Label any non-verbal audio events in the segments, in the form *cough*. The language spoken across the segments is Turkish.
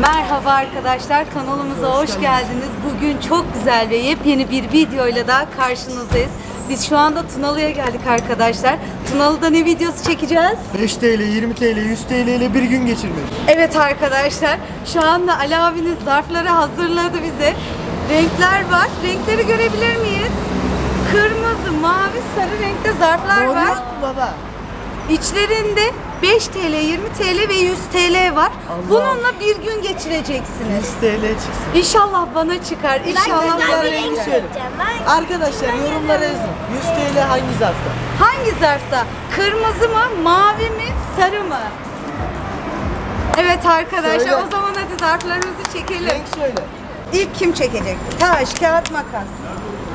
Merhaba arkadaşlar kanalımıza hoş geldiniz. Bugün çok güzel ve yepyeni bir videoyla daha karşınızdayız. Biz şu anda Tunalı'ya geldik arkadaşlar. Tunalı'da ne videosu çekeceğiz? 5 TL, 20 TL, 100 TL ile bir gün geçirmek. Evet arkadaşlar şu anda Ali abiniz zarfları hazırladı bize. Renkler var. Renkleri görebilir miyiz? Kırmızı, mavi, sarı renkte zarflar var. mu baba? İçlerinde 5 TL, 20 TL ve 100 TL var. Allah. Bununla bir gün geçireceksiniz. 100 TL çıksın. İnşallah bana çıkar. İnşallah Ben bana rengi söyle. Arkadaşlar yorumlara yazın. 100 TL hangi zarfta? Hangi zarfta? Kırmızı mı, mavi mi, sarı mı? Evet arkadaşlar Söyle. o zaman hadi zarflarımızı çekelim. Renk söyle. İlk kim çekecek? Taş, kağıt, makas.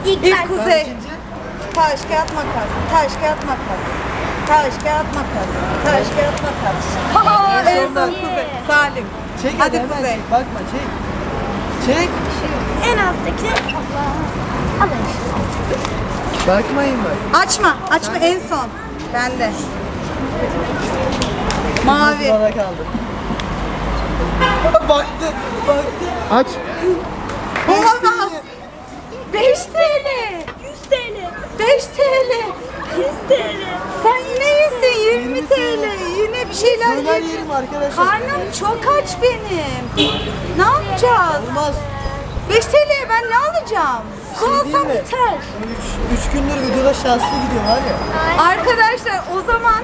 İlk İlk ben. Kuzey. Ben. Taş, kağıt, makas. Taş, kağıt, makas. Taş, kağıt, makas. Taş, kağıt, makas. Ha, En son Kuzey. Salim. Çek Hadi hadi, Kuzey. çek. Bakma çek. Çek. En alttaki Allah. Alın. Bakmayın bak. Açma, açma en son. Bende. Mavi. Bana kaldı. *laughs* baktı. Baktı. Aç. Şeyler Söyler ye. yerim arkadaşlar. Karnım çok aç benim. Ne yapacağız? Olmaz. 5 TL'ye ben ne alacağım? Su Şey alsam değil mi? biter. 3 3 gündür videoda şanslı gidiyor var ya. Arkadaşlar o zaman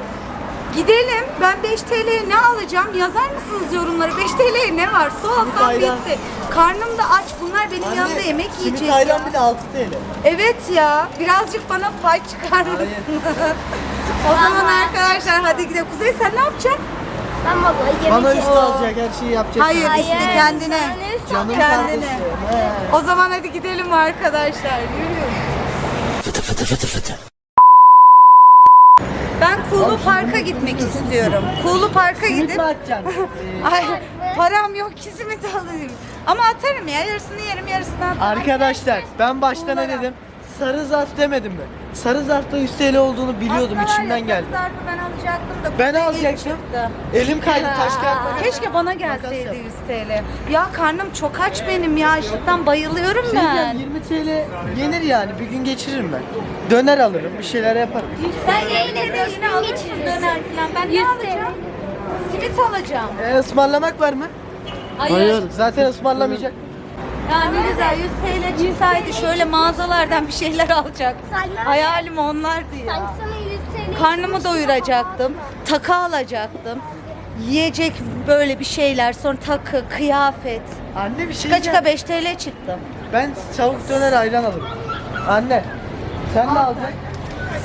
gidelim. Ben 5 TL'ye ne alacağım? Yazar mısınız yorumlara? 5 TL'ye ne var? Su alsam ayran. bitti. Karnım da aç. Bunlar benim Anne, yanımda yemek simit yiyecek ya. ayran bile 6 TL. Evet ya. Birazcık bana pay çıkar mısın? O zaman arkadaşlar hadi gidelim. Kuzey sen ne yapacaksın? Ben vallahi yemek Bana üst alacak her şeyi yapacak. Hayır, Hayır, işte kendine. Canım? Kendine. O zaman hadi gidelim arkadaşlar. Yürüyün. Ben Kuğulu Park'a gitmek istiyorum. Kuğulu Park'a gidip? *laughs* Ay param yok ki simit alayım. Ama atarım ya yarısını yerim yarısını atarım. Arkadaşlar ben başta ne dedim? Sarı zarf demedim mi? Sarı zarfta 100 TL olduğunu biliyordum Aslında içimden geldi. sarı zarfı ben alacaktım da. Ben alacaktım. Elim kaydı taş kağıt makas. Keşke bana gelseydi yap. 100 TL. Ya karnım çok aç benim ya. Açlıktan bayılıyorum Şey ben. diyeceğim, 20 TL yenir yani bir gün geçiririm ben. Döner alırım bir şeyler yaparım. Sen yine de yine alırsın döner falan. Ben ne alacağım? Simit alacağım. E, ısmarlamak var mı? Zaten ısmarlamayacak. Ya ne güzel 100 TL çıksaydı şöyle mağazalardan bir şeyler *laughs* alacak. Saylar. Hayalim onlardı ya. Sanki sana 100 TL. Karnımı doyuracaktım. Takı alacaktım. Yiyecek böyle bir şeyler. Sonra takı, kıyafet. Anne bir şey Çıka çıka diyeceğim. 5 TL çıktı. Ben çabuk döner ayran alırım. Anne sen ne alacaksın?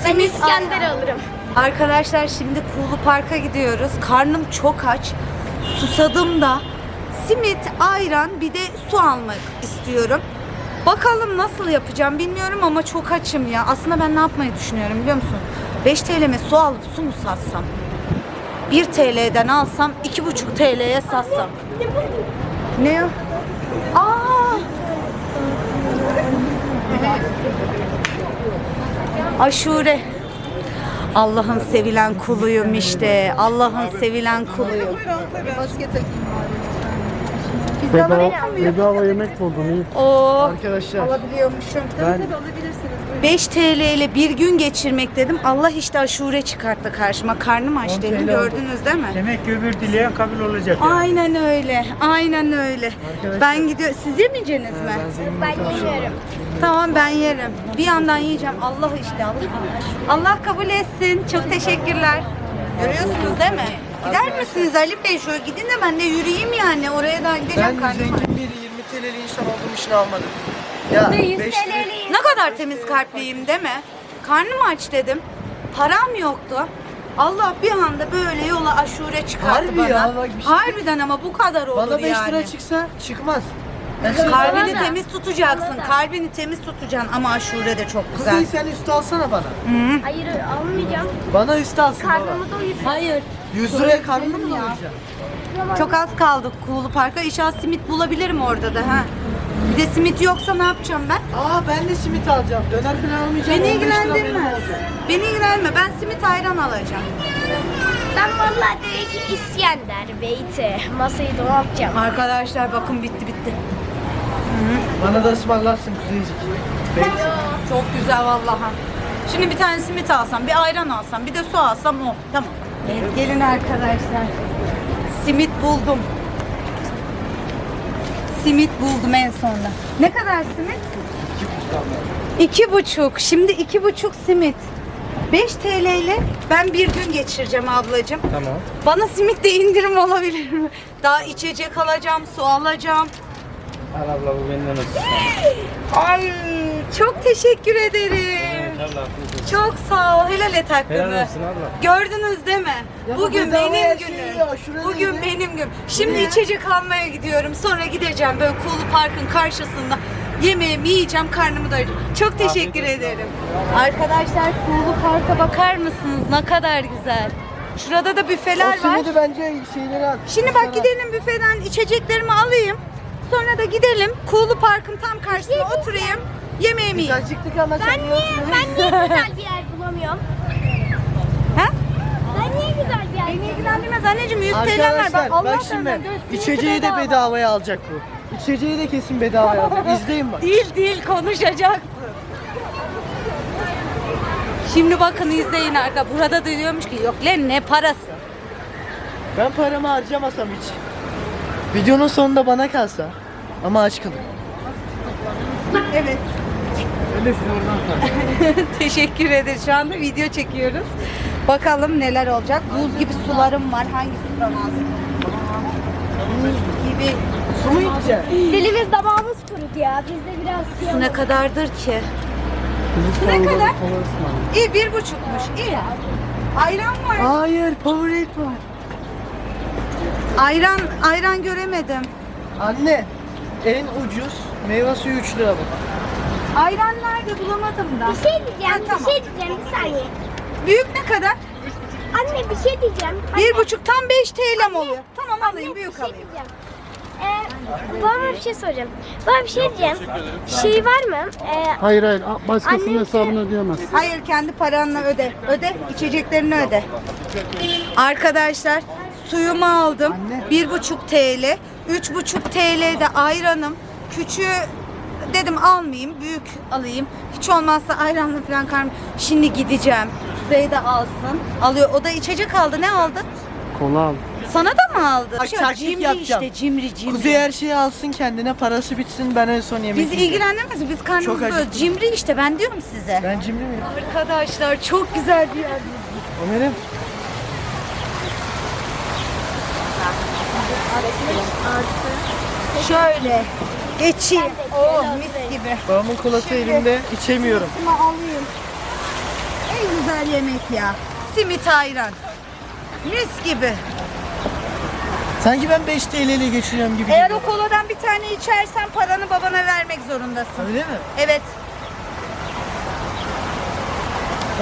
Ben İskender alırım. Arkadaşlar şimdi Kuğulu Park'a gidiyoruz. Karnım çok aç. Susadım da. Simit, ayran bir de su almak istiyorum. Bakalım nasıl yapacağım bilmiyorum ama çok açım ya. Aslında ben ne yapmayı düşünüyorum biliyor musun? 5 TL'me su alıp su mu satsam? 1 TL'den alsam 2,5 TL'ye satsam. Ne o? Aa! Aşure. Allah'ın sevilen kuluyum işte. Allah'ın sevilen kuluyum. Bedava, bedava yemek buldum iyi. Oo, Arkadaşlar alabiliyormuşum. ben 5 TL ile bir gün geçirmek dedim. Allah işte aşure çıkarttı karşıma. Karnım aç 10 dedim. TL Gördünüz değil mi? Demek ki öbür dileyen kabul olacak yani. Aynen öyle. Aynen öyle. Arkadaşlar- Ben gidiyor. Siz yemeyeceksiniz mi? Ben yemiyorum. Tamam ben yerim. Bir yandan yiyeceğim. Allah işte Allah. Allah kabul etsin. Çok teşekkürler. Görüyorsunuz değil mi? Gider misiniz Ali Bey? Şöyle gidin de ben de yürüyeyim yani. Oraya da gideceğim ben karnım. zengin bir 20 TL'li insan olduğum için almadım. Ya 100 5 TL'li Ne kadar temiz kalpliyim değil mi? Karnım aç dedim. Param yoktu. Allah bir anda böyle yola aşure çıkarttı Harbi bana. ya, bak bir şey- Harbiden ama bu kadar olur Bana 5 yani. lira çıksa çıkmaz. Şey Kalbini Bana da. temiz tutacaksın. Kalbini temiz tutacaksın ama aşure de çok güzel. Kuzey sen üstü alsana bana. Hayır almayacağım. Bana üstü alsın baba. Karnımı doyuracağım. Hayır. 100 liraya karnını mı doyuracaksın? Çok az kaldı Kuğulu Park'a. İnşallah simit bulabilirim orada da ha. Bir de simit yoksa ne yapacağım ben? Aa ben de simit alacağım. Döner falan almayacağım. Beni 15 lira benim ilgilendirmez. olacak. Beni ilgilendirme. Ben simit ayran alacağım. Ben vallahi direkt İskender Beyti. Masayı donatacağım. Arkadaşlar bakın bitti bitti. Bana da ısmarlarsın kuzeycik. Çok güzel vallahi. Şimdi bir tane simit alsam, bir ayran alsam, bir de su alsam o. Tamam. Evet, gelin arkadaşlar. Simit buldum. Simit buldum en sonunda. Ne kadar simit? İki buçuk. Şimdi iki buçuk simit. 5 TL ile ben bir gün geçireceğim ablacığım. Tamam. Bana simit de indirim olabilir mi? Daha içecek alacağım, su alacağım. Al abla bu benden olsun. Ay çok teşekkür ederim. Çok sağ ol. Helal et hakkını. Helal olsun abla. Gördünüz değil mi? Ya bu Bugün benim şey günüm. ya, Bugün ne? benim günüm. Şimdi ne? içecek almaya gidiyorum. Sonra gideceğim böyle Kuğulu Park'ın karşısında. Yemeğimi yiyeceğim, karnımı doyuracağım. Çok teşekkür ederim. Arkadaşlar Kuğulu Park'a bakar mısınız? Ne kadar güzel. Şurada da büfeler O var. simidi bence şeyleri al. Şimdi bak gidelim büfeden içeceklerimi alayım. Sonra da gidelim Kuğulu Park'ın tam karşısına oturayım. Yemeğimi yiyeyim. Güzel çıktık ama sen Ben niye ben niye *laughs* güzel bir yer bulamıyorum? Ha? Ben niye güzel bir yer Beni bulamıyorum? ilgilendirmez anneciğim 100 TL var. Arkadaşlar Allah bak şimdi içeceği de bedava. bedavaya alacak bu. İçeceği de kesin bedavaya alacak. *laughs* İzleyin bak. Değil değil konuşacaksın. Şimdi bakın izleyin arka. Burada da diyormuş ki yok lan ne parası. Ben paramı harcamasam hiç. Videonun sonunda bana kalsa. Ama aç kalın. Evet. Öyle oradan sonra. *laughs* Teşekkür ederiz. Şu anda video çekiyoruz. Bakalım neler olacak. Buz gibi sularım var. Hangisinden alsın? Buz gibi. Su mu içeceksin? Dilimiz damağımız kurudu ya. Biz de biraz Su ne kadardır ki? Ne kadar? İyi bir buçukmuş. İyi. Ayran var. Hayır Powerade var. Ayran ayran göremedim. Anne en ucuz meyve suyu 3 lira bu. Ayran nerede bulamadım da. Bir şey diyeceğim, Ha, tamam. bir şey diyeceğim bir saniye. Büyük ne kadar? Anne bir şey diyeceğim. Bir buçuk tam 5 TL mi oluyor? Tamam Anne, alayım büyük bir şey alayım. diyeceğim. Ee, bana bir şey soracağım. Bana bir şey diyeceğim. Şey var mı? Ee, Hayır hayır a- başkasının Annem- hesabını ödeyemez. Hayır kendi paranla öde. Öde. içeceklerini öde. Arkadaşlar suyumu aldım. Anne. Bir buçuk TL. Üç buçuk TL de ayranım. Küçüğü dedim almayayım. Büyük alayım. Hiç olmazsa ayranla falan karnım. Şimdi gideceğim. Kuzey de alsın. Alıyor. O da içecek aldı. Ne aldı? Kola al. Sana da mı aldı? Bak, Şey, taktik cimri yapacağım. işte cimri cimri. Kuzey her şeyi alsın kendine parası bitsin ben en son yemek Bizi yiyeceğim. ilgilendirmez. Biz karnımız Çok böyle acıktım. cimri işte ben diyorum size. Ben cimri miyim? Arkadaşlar çok güzel bir yer. Ömer'im. Şöyle geçeyim. Oh mis gibi. Babamın kolası elimde içemiyorum. Şunu alayım. En güzel yemek ya. Simit ayran. Mis gibi. Sanki ben 5 TL ile geçiriyorum gibi. Eğer o koladan bir tane içersen paranı babana vermek zorundasın. Öyle mi? Evet.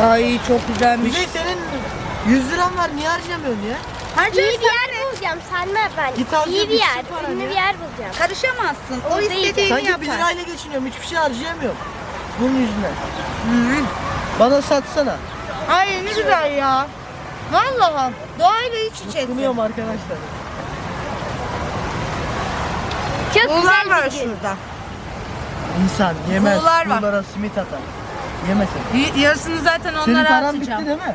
Ay çok güzelmiş. Kuzey senin 100 liran var niye harcamıyorsun ya? Harca iyi bir yer bulacağım. Selma ben. Git al iyi bir yer. bitsin paran Ünlü ya. bir yer bulacağım. Karışamazsın. O Orada istediğini Sanki 1 yapar. lirayla geçiniyorum hiçbir şey harcayamıyorum. Bunun yüzünden. Bana satsana. Ay ne güzel ya. Vallahi doğayla iç içesin. Buluyorum arkadaşlar. Çok Buğular güzel var bir gün. şurada. İnsan yemez. Kuğular var. Kuğulara simit atar. Yemesin. Y- Yarısını zaten Senin onlara paran atacağım. bitti değil mi?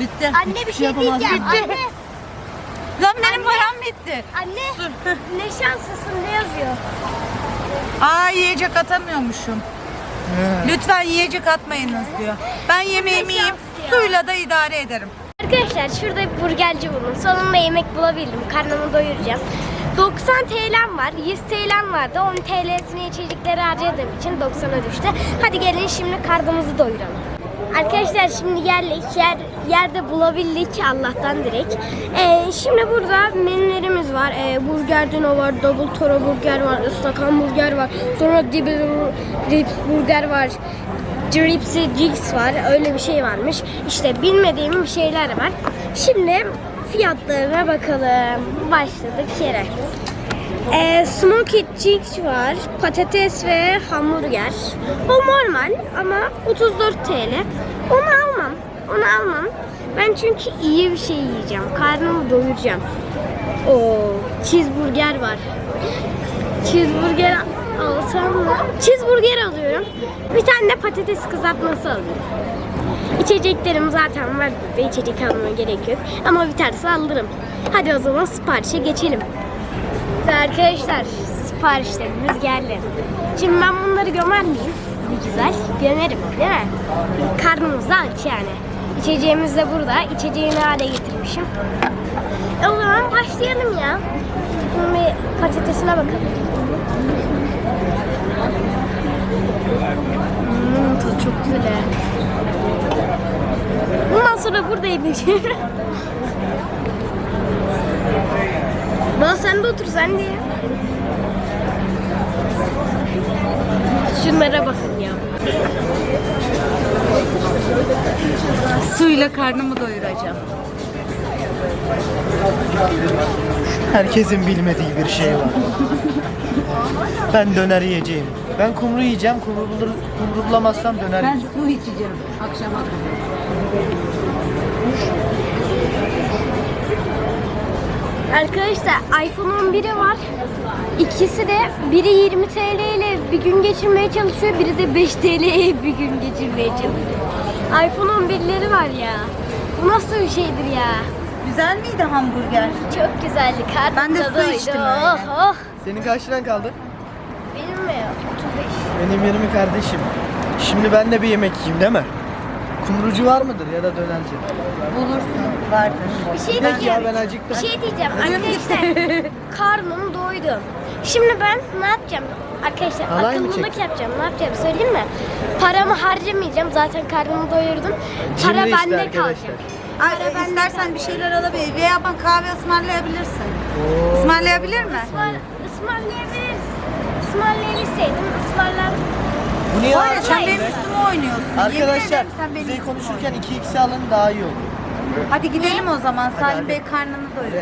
Bitti. Anne bir şey şey yapamaz diyeceğim. Anne, Lan benim param bitti. anne *laughs* ne şanslısın ne yazıyor? Aa yiyecek atamıyormuşum. Lütfen yiyecek atmayınız diyor. Ben yemeğimi yiyip suyla da idare ederim. Arkadaşlar şurada bir burgerci buldum. Sonunda yemek bulabildim. Karnımı doyuracağım. 90 TL'm var. 100 TL'm vardı. 10 TL'sini içecekleri harcadığım için 90'a düştü. Hadi gelin şimdi karnımızı doyuralım. Arkadaşlar şimdi geldik. Yer, yerde bulabildik Allah'tan direkt. Ee, şimdi burada menülerimiz var. Ee, burger dino var, double toro burger var, ıslak hamburger var. Sonra dibi ribs burger var. Dripsy Jigs var. Öyle bir şey varmış. İşte bilmediğim şeyler var. Şimdi fiyatlarına bakalım. Başladık yere. Smokey Jigs var. Patates ve hamburger. O normal ama 34 TL. Onu almam. Onu almam. Ben çünkü iyi bir şey yiyeceğim. Karnımı doyuracağım. Oo, cheeseburger var. Cheeseburger alsam mı? Cheeseburger alıyorum. Bir tane de patates kızartması alıyorum. İçeceklerim zaten var burada. İçecek almama gerek yok. Ama bir tanesi alırım. Hadi o zaman siparişe geçelim. Ve Arkadaşlar siparişlerimiz geldi. Şimdi ben bunları gömer miyim? Bir güzel gömerim değil mi? Karnımız aç yani. İçeceğimiz de burada. İçeceğini hale getirmişim. E o zaman başlayalım ya. Şimdi patatesine bakalım. Hmm, tadı çok güzel. Bundan sonra burada yiyeceğim. Bana sen de otur sen de ya. Şunlara bakın ya. Suyla karnımı doyuracağım. Herkesin bilmediği bir şey var. Ben döner yiyeceğim. Ben kumru yiyeceğim. Kumru bulur, kumru bulamazsam döner Ben yiyeceğim. su içeceğim akşama kadar. Arkadaşlar iPhone 11'i var. İkisi de biri 20 TL ile bir gün geçirmeye çalışıyor, biri de 5 TL'ye bir gün geçirmeye çalışıyor. iPhone 11'leri var ya. Bu nasıl bir şeydir ya? Güzel miydi hamburger? Çok güzeldi. Karnım Ben de su doydu. içtim Oh, öyle. oh. Senin kaç liran kaldı? Benim mi? 35. Benim 20 kardeşim. Şimdi ben de bir yemek yiyeyim değil mi? Kumrucu var mıdır ya da dönerci? Bulursun. Vardır. Bir şey Yok ya diyeceğim. ben Bir acıktım. şey diyeceğim arkadaşlar. *laughs* karnım doydu. Şimdi ben ne yapacağım? Arkadaşlar Halay mı akıllılık çektin? yapacağım. Ne yapacağım söyleyeyim mi? Paramı harcamayacağım. Zaten karnımı doyurdum. Para Cimri işte bende arkadaşlar. kalacak. Ay, istersen bir şeyler alabilir veya bana kahve ısmarlayabilirsin. Ismarlayabilir mi? Ismar, ısmarlayabiliriz. Ismarlayabilseydim ısmarlardım. Bu niye Var ya sen be? benim üstüme oynuyorsun. Yemin Arkadaşlar ederim sen benim konuşurken oynuyorsun. 2x alın daha iyi olur. Hadi gidelim o zaman. Salim Bey karnını doyursun.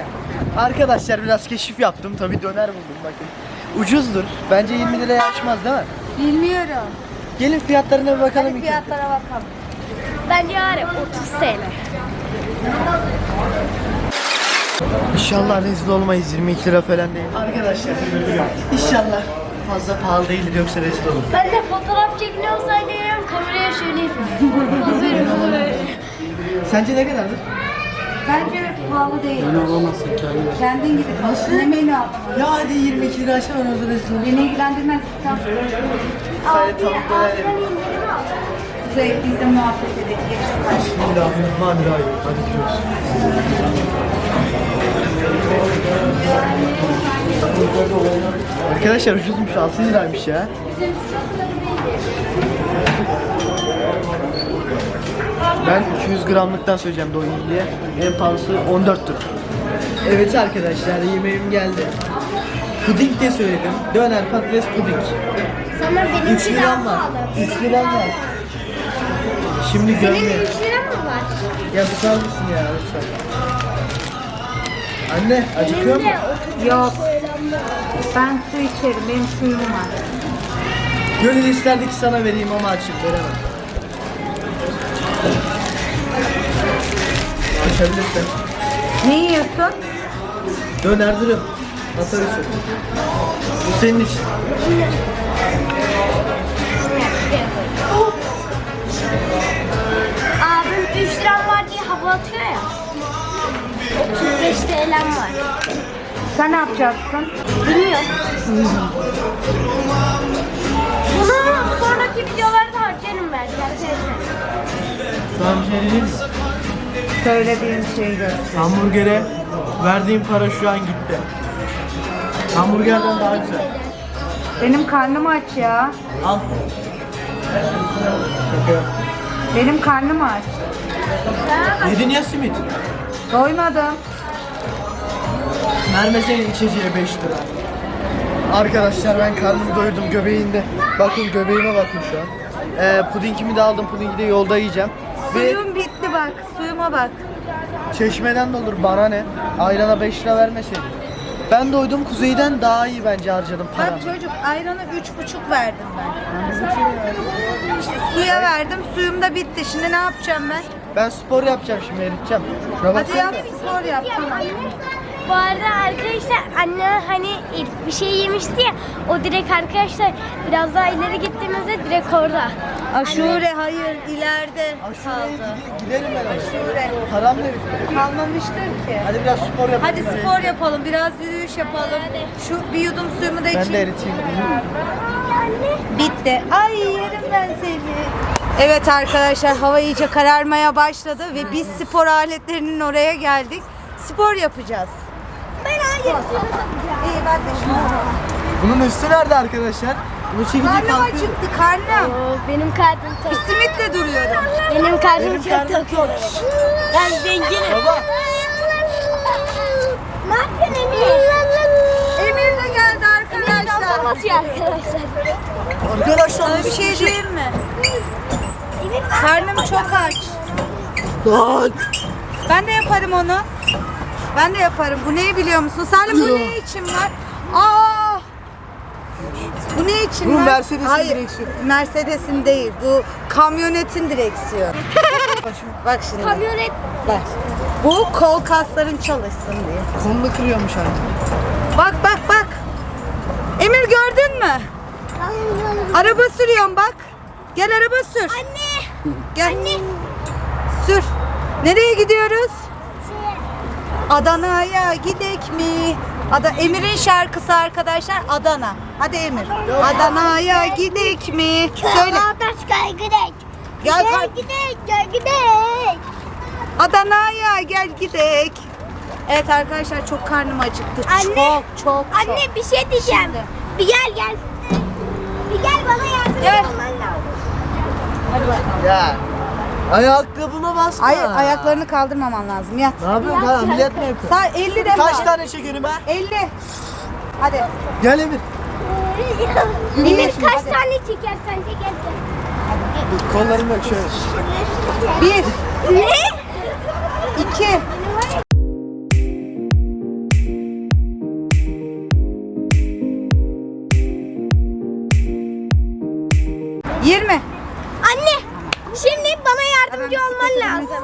Arkadaşlar biraz keşif yaptım. Tabii döner buldum bakın. Ucuzdur. Bence 20 liraya aşmaz değil mi? Bilmiyorum. Gelin fiyatlarına bir bakalım. Hadi fiyatlara bakalım. Bence var ya 30 TL. İnşallah rezil olmayız 22 lira falan değil. Arkadaşlar inşallah fazla pahalı değildir yoksa rezil olur. Ben de fotoğraf çekiniyor olsaydım kameraya şöyle yapıyorum. Böyle. *laughs* Sence ne kadardır? Bence pahalı değil. Beni alamazsın kendi. Kendin gidip Nasıl? Ne menü aldın? Ya hadi 22 lira aşağı onu olur. Beni ilgilendirmez. Tamam. Döner yerim. indirim aldım. Kuzey biz de muhabbet edelim. Bismillahirrahmanirrahim. Hadi gidiyoruz. Arkadaşlar ucuzmuş 6 liraymış ya. Ben 200 gramlıktan söyleyeceğim doyayım diye. En pahalısı 14'tür. Evet arkadaşlar yemeğim geldi. Puding de söyledim. Döner patates puding. Sana 3 benimki daha liram var. pahalı. 3 liram var. Şimdi Senin görmeyin. 3 lira mı var? Ya susar mısın ya lütfen? Anne acıkıyor mu? Benim de 30 Yok. Ben su içerim. Benim suyum var. Gönül isterdi ki sana vereyim ama açık veremem. Açabilirsin. Ne yiyorsun? Döner dürüm. Atar üstü. Bu senin için. Abim 3 liram var diye hava atıyor ya. 35 TL'm var. Sen ne yapacaksın? Bilmiyorum. Bunu sonraki videolarda harcarım belki arkadaşlar. Şey mi? Söylediğin şeyi göster. Hamburgere verdiğim para şu an gitti. Hamburgerden daha güzel. Benim karnım aç ya. Al. Şaka. Benim karnım aç. Yedin ya simit. Doymadım. Mermesenin içeceği 5 lira. Arkadaşlar ben karnımı doyurdum göbeğinde. Bakın göbeğime bakın şu an. Ee, pudingimi de aldım. Pudingi de yolda yiyeceğim. Suyum bitti bak. Suyuma bak. çeşmeden de olur bana ne. Ayrana 5 lira vermeseydim. Ben doydum kuzeyden daha iyi bence harcadım paramı. Bak çocuk ayranı üç buçuk verdim ben. İşte suya verdim. Suyum da bitti. Şimdi ne yapacağım ben? Ben spor yapacağım şimdi eriteceğim. Şuna Hadi baksana. yap spor yap. Tamam. Bu arada arkadaşlar anne hani ilk bir şey yemişti ya o direkt arkadaşlar biraz daha ileri gittiğimizde direkt orada. Aşure hayır ileride Aşureye kaldı. gide- gidelim ben. Aşure Param ne bitti? kalmamıştır ki. Hadi biraz spor yapalım. Hadi spor yapalım, biraz yürüyüş yapalım. Şu bir yudum suyumu da Ben de içeyim. eriteyim. Bitti. Ay yerim ben seni. Evet arkadaşlar hava iyice kararmaya başladı ve biz spor aletlerinin oraya geldik. Spor yapacağız. Hayır. İyi ben de şunu. Bunun üstü nerede arkadaşlar? Bunu çekince Karnım kalkıyor. acıktı karnım. Benim karnım Bir tok. simitle duruyorum. Benim karnım Benim çok tok. Ben zenginim. Baba. Ne yapıyorsun Emir? Emir de geldi arkadaşlar. Atıyor arkadaşlar. Arkadaşlar Sana bir şey diyeyim mi? Karnım çok aç. Lan. Ben de yaparım onu. Ben de yaparım. Bu neyi biliyor musun? Salim bu ne için var? Aa! Bu ne için Bu var? Mercedes'in Hayır, direksiyonu. Mercedes'in değil. Bu kamyonetin direksiyonu. *laughs* Bak şimdi. Kamyonet. Bak. Bu kol kasların çalışsın diye. Kolunu kırıyormuş artık. Bak bak bak. Emir gördün mü? Araba sürüyorum bak. Gel araba sür. Anne. Gel. Sür. Nereye gidiyoruz? Adana'ya gidek mi? Ada Emir'in şarkısı arkadaşlar Adana. Hadi Emir. Adana'ya gidek mi? Söyle. Taş gidek. Gel kar- gidek, gel gidek. Adana'ya gel gidek. Evet arkadaşlar çok karnım acıktı. Anne. Çok çok çok. Anne bir şey diyeceğim. Şimdi. Bir gel gel. Bir gel bana yardım Gel. olman lazım. Ya. Ayakkabıma basma. Ay, ayaklarını kaldırmaman lazım. Yat. Ne yapıyorsun? Ben ameliyat mı yapıyorsun? Sağ 50 defa. Kaç tane çekiyorum ben? 50. Hadi. Gel Emir. Emir kaç Hadi. tane çekersen çekersen. Kollarım yok şöyle. Bir, Ne? iki.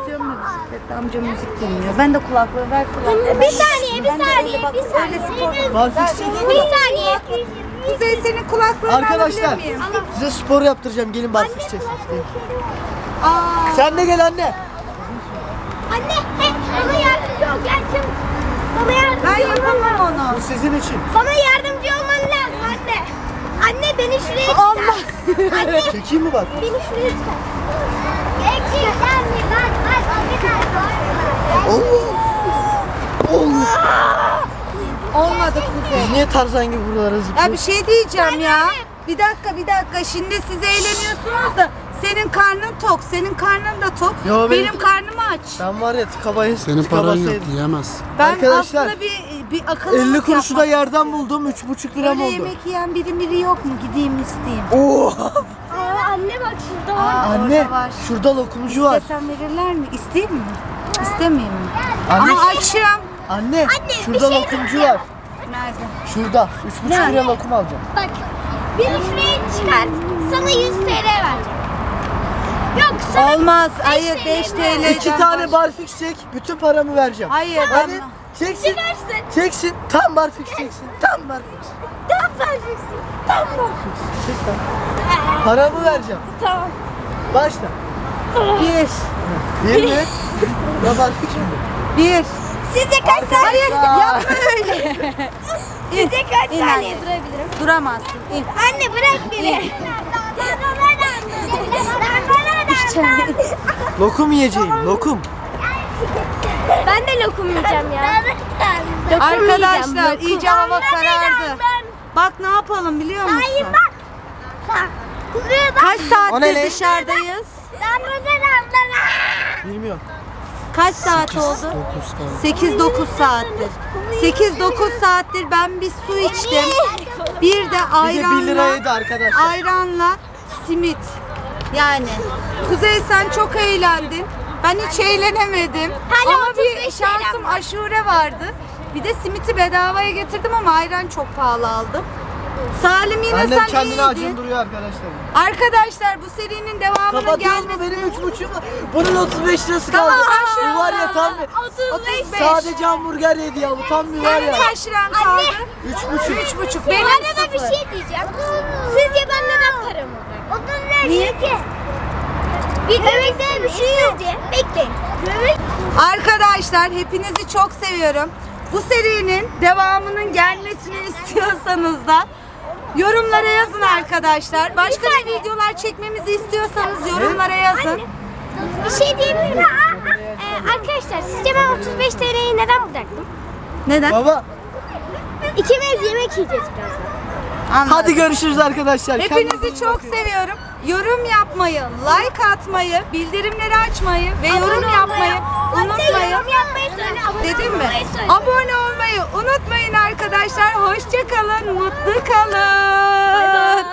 İstiyorum da bisiklette amca müzik dinliyor. Ben de kulaklığı ver kulaklığı. Bir saniye, bir Ben saniye, bir saniye. Bir saniye. Kuzey senin kulaklığını Arkadaşlar alabilir miyim? size spor yaptıracağım. Gelin barfiks çeksin. Aa, Sen de gel anne. Anne he, bana yardımcı ol gel çabuk. Bana yardımcı ben ol. yapamam onu. Bu sizin için. Bana yardımcı olman lazım anne. Anne beni şuraya çıkar. Allah. Anne Çekeyim mi bak? beni şuraya çıkar. Ekşiden mi? Bak Allah. Allah. Olmadı Kuzey. Niye Tarzan gibi buralara Ya bir zıplıyoruz? şey diyeceğim ya. Bir dakika bir dakika. Şimdi siz eğleniyorsunuz da senin karnın tok. Senin karnın da tok. Yo, benim- benim... karnım aç. Ben var ya tıkabayı Senin paran yok tıkabasaydım. yiyemez. Ben Arkadaşlar, aslında bir bir akıllılık 50 kuruşu da yerden buldum. 3,5 liram Böyle oldu. yemek yiyen biri biri yok mu? Gideyim isteyeyim. Oo. Aa, anne bak şurada var. Aa, Anne orada var. şurada lokumcu var. İstesem verirler mi? İsteyeyim mi? İstemeyeyim mi? Anne, Ama açım. anne, Anne, bir şurada şey lokumcu var. Nerede? Şurada 3,5 Nerede? liraya lokum alacağım. Bak beni şuraya çıkart. Sana 100 TL vereceğim. Yok sana Olmaz. beş Hayır TL 5 mi? TL. İki tane barfix çek, bütün paramı vereceğim. Hayır Hadi ben... çeksin. Çıkarsın. Çeksin. Tam barfix çeksin. Tam barfix. Tam vereceksin. Tam vereceksin. Çek lan. Paramı vereceğim. Tamam. Başla. Bir. 20. Ya barfix mi? Bir. Sizce kaç saniye? Hayır yapma öyle. Sizce kaç İn saniye anne. durabilirim? Duramazsın. İn. Anne bırak beni. Lokum yiyeceğim. Lokum. ben de lokum yiyeceğim ya. Lokum Arkadaşlar lokum. iyice hava karardı. Bak ne yapalım biliyor musun? Hayır bak. Bak. Buraya bak. Kaç O ne saattir lan? dışarıdayız? Ben buradan Bilmiyorum. Kaç saat oldu? 9 saat. 8-9 saattir. 8-9 saattir ben bir su içtim. Bir de Bir de 1 lira ayranla, arkadaşlar. ayranla simit. Yani Kuzey sen çok eğlendin. Ben hiç eğlenemedim. Hala ama bir 35 şansım aşure vardı. Bir de simiti bedavaya getirdim ama ayran çok pahalı aldım. Salim yine Annem sen kendini iyiydin. acındırıyor arkadaşlar. Arkadaşlar bu serinin devamının Kapatıyoruz mu gelmesi... benim üç buçuğum var. Bunun 35 lirası Tamam, kaldı. lira Bu var ya tam bir... 35. Sadece hamburger yedi ya. Bu tam bir var Senin ya. kaç liran kaldı? Üç buçuk. Üç buçuk. Bu Benim arada bir sıfır. şey diyeceğim. Sizce ben neden paramı verdim? Niye ki? Bir bebekte bir şey yok. Bekleyin. Bebek Arkadaşlar hepinizi çok seviyorum. Bu serinin devamının gelmesini istiyorsanız da yorumlara yazın arkadaşlar. Başka bir videolar çekmemizi istiyorsanız yorumlara yazın. bir şey diyebilir miyim? Ee, arkadaşlar sizce ben 35 TL'yi neden bıraktım? Neden? Baba. İkimiz yemek yiyeceğiz birazdan. Anladım. Hadi görüşürüz arkadaşlar. Kendinize Hepinizi çok bakın. seviyorum. Yorum yapmayı, like atmayı, bildirimleri açmayı ve yorum yapmayı unutmayın. Yorum yapmayı söyle. abone Dedim mi? söyle. Abone olmayı unutmayın arkadaşlar. Hoşça kalın, mutlu kalın.